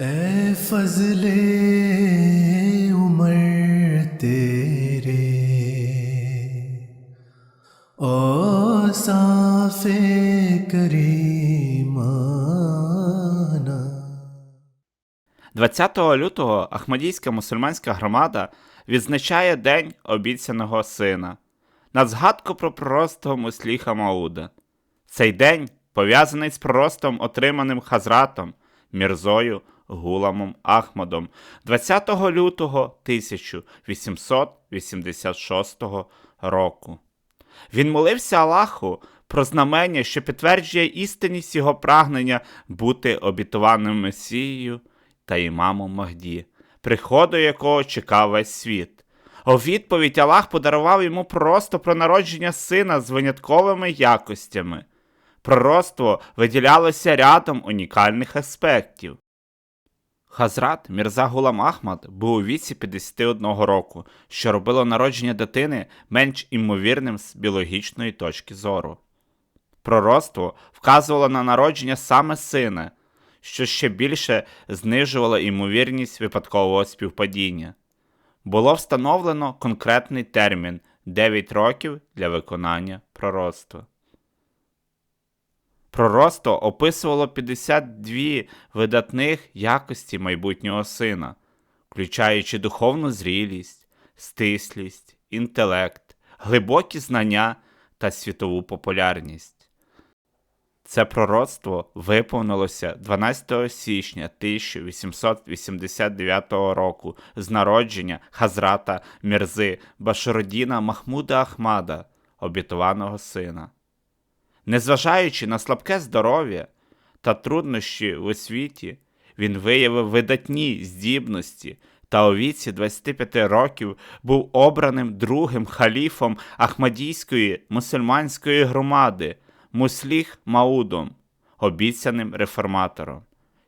ए फजले उमर तेरे ओ साफे करीमाना 20 лютого Ахмадійська мусульманська громада відзначає День обіцяного сина на згадку про пророцтво Мусліха Мауда. Цей день пов'язаний з пророцтвом, отриманим Хазратом Мірзою Гуламом Ахмадом 20 лютого 1886 року. Він молився Аллаху про знамення, що підтверджує істинність його прагнення бути обітованим Месією та імамом Махді, приходу якого чекав весь світ. У відповідь Аллах подарував йому просто про народження сина з винятковими якостями. Пророцтво виділялося рядом унікальних аспектів. Хазрат Мірза Гулам Ахмад був у віці 51 року, що робило народження дитини менш імовірним з біологічної точки зору. Пророцтво вказувало на народження саме сина, що ще більше знижувало імовірність випадкового співпадіння. Було встановлено конкретний термін 9 років для виконання пророцтва. Пророцтво описувало 52 видатних якості майбутнього сина, включаючи духовну зрілість, стислість, інтелект, глибокі знання та світову популярність. Це пророцтво виповнилося 12 січня 1889 року з народження Хазрата Мірзи Башародіна Махмуда Ахмада, обітованого сина. Незважаючи на слабке здоров'я та труднощі в освіті, він виявив видатні здібності та у віці 25 років був обраним другим халіфом Ахмадійської мусульманської громади Мусліх Маудом, обіцяним реформатором.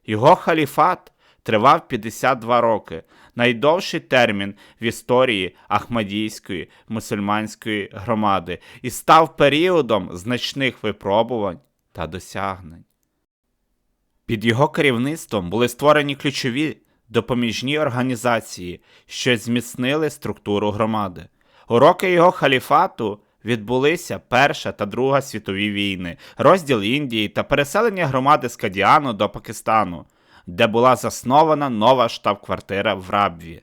Його халіфат тривав 52 роки, найдовший термін в історії Ахмадійської мусульманської громади, і став періодом значних випробувань та досягнень. Під його керівництвом були створені ключові допоміжні організації, що зміцнили структуру громади. У роки його халіфату відбулися Перша та Друга світові війни, розділ Індії та переселення громади з Кадіану до Пакистану, де була заснована нова штаб-квартира в Рабві.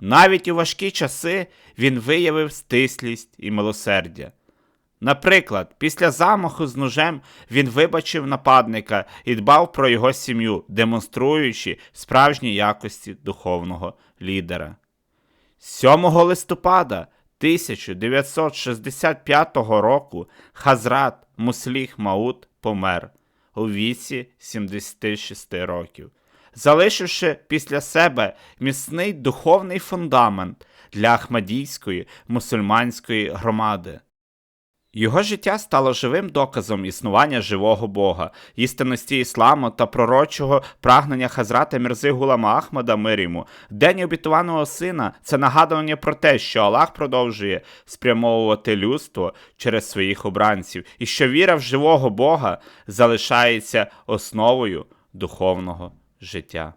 Навіть у важкі часи він виявив стислість і милосердя. Наприклад, після замаху з ножем він вибачив нападника і дбав про його сім'ю, демонструючи справжні якості духовного лідера. 7 листопада 1965 року Хазрат Мусліх Мауд помер у віці 76 років, залишивши після себе міцний духовний фундамент для Ахмадійської мусульманської громади. Його життя стало живим доказом існування живого Бога, істинності ісламу та пророчого прагнення Хазрата Мірзи Гулама Ахмада мир йому. День обітованого сина це нагадування про те, що Аллах продовжує спрямовувати людство через своїх обранців, і що віра в живого Бога залишається основою духовного життя.